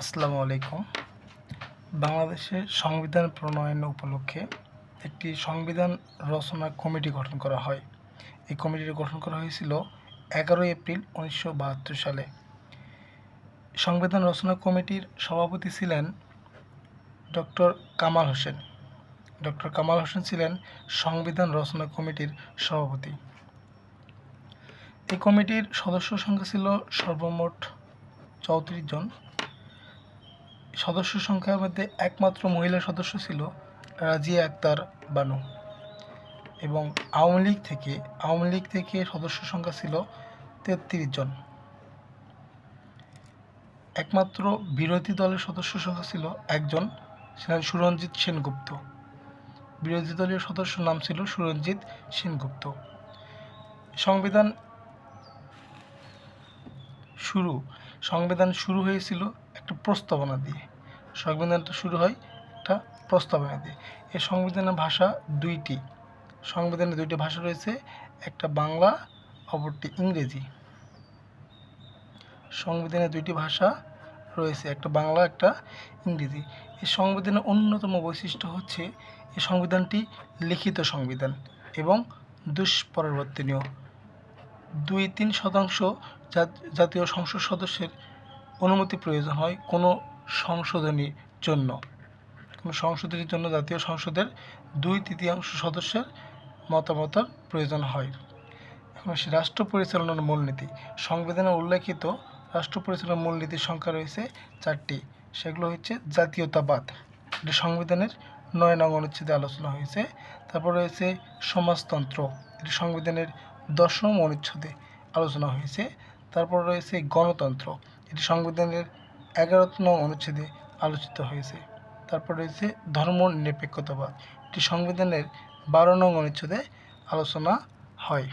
আসসালামু আলাইকুম। বাংলাদেশের সংবিধান প্রণয়ন উপলক্ষে একটি সংবিধান রচনা কমিটি গঠন করা হয়। এই কমিটিটি গঠন করা হয়েছিল এগারোই এপ্রিল উনিশশো বাহাত্তর সালে। সংবিধান রচনা কমিটির সভাপতি ছিলেন ডক্টর কামাল হোসেন। ডক্টর কামাল হোসেন ছিলেন সংবিধান রচনা কমিটির সভাপতি। এই কমিটির সদস্য সংখ্যা ছিল সর্বমোট চৌত্রিশ জন। সদস্য সংখ্যার মধ্যে একমাত্র মহিলা সদস্য ছিল রাজিয়া আক্তার বানু। এবং আওয়ামী লীগ থেকে, আওয়ামী লীগ থেকে সদস্য সংখ্যা ছিল তেত্রিশ জন। একমাত্র বিরোধী দলের সদস্য সংখ্যা ছিল একজন ছিলেন সুরঞ্জিত সেনগুপ্ত। বিরোধী দলীয় সদস্য নাম ছিল সুরঞ্জিত সেনগুপ্ত। সংবিধান শুরু সংবিধান শুরু হয়েছিল একটা প্রস্তাবনা দিয়ে। সংবিধানটা শুরু হয় একটা প্রস্তাবনা দিয়ে। এই সংবিধানের ভাষা দুইটি। সংবিধানে দুইটি ভাষা রয়েছে, একটা বাংলা, অপরটি ইংরেজি। সংবিধানে দুইটি ভাষা রয়েছে, একটা বাংলা, একটা ইংরেজি। এই সংবিধানের অন্যতম বৈশিষ্ট্য হচ্ছে, এই সংবিধানটি লিখিত সংবিধান এবং দুষ্পরিবর্তনীয়। দুই তিন শতাংশ জাত- জাতীয় সংসদ সদস্যের অনুমতি প্রয়োজন হয় কোনো সংশোধনীর জন্য। কোনো সংশোধনীর জন্য জাতীয় সংসদের দুই তৃতীয়াংশ সদস্যের মতামতের প্রয়োজন হয়। এখন আসি রাষ্ট্র পরিচালনার মূলনীতি। সংবিধানে উল্লেখিত রাষ্ট্র পরিচালনার মূলনীতির সংখ্যা রয়েছে চারটি। সেগুলো হচ্ছে জাতীয়তাবাদ। এটি সংবিধানের নয় নং অনুচ্ছেদে আলোচনা হয়েছে। তারপর রয়েছে সমাজতন্ত্র। এটি সংবিধানের দশম অনুচ্ছেদে আলোচনা হয়েছে। তারপর রয়েছে গণতন্ত্র। এটি সংবিধানের এগারো নং অনুচ্ছেদে আলোচিত হয়েছে। তারপর রয়েছে ধর্ম নিরপেক্ষতাবাদ। এটি সংবিধানের বারো নং অনুচ্ছেদে আলোচনা হয়।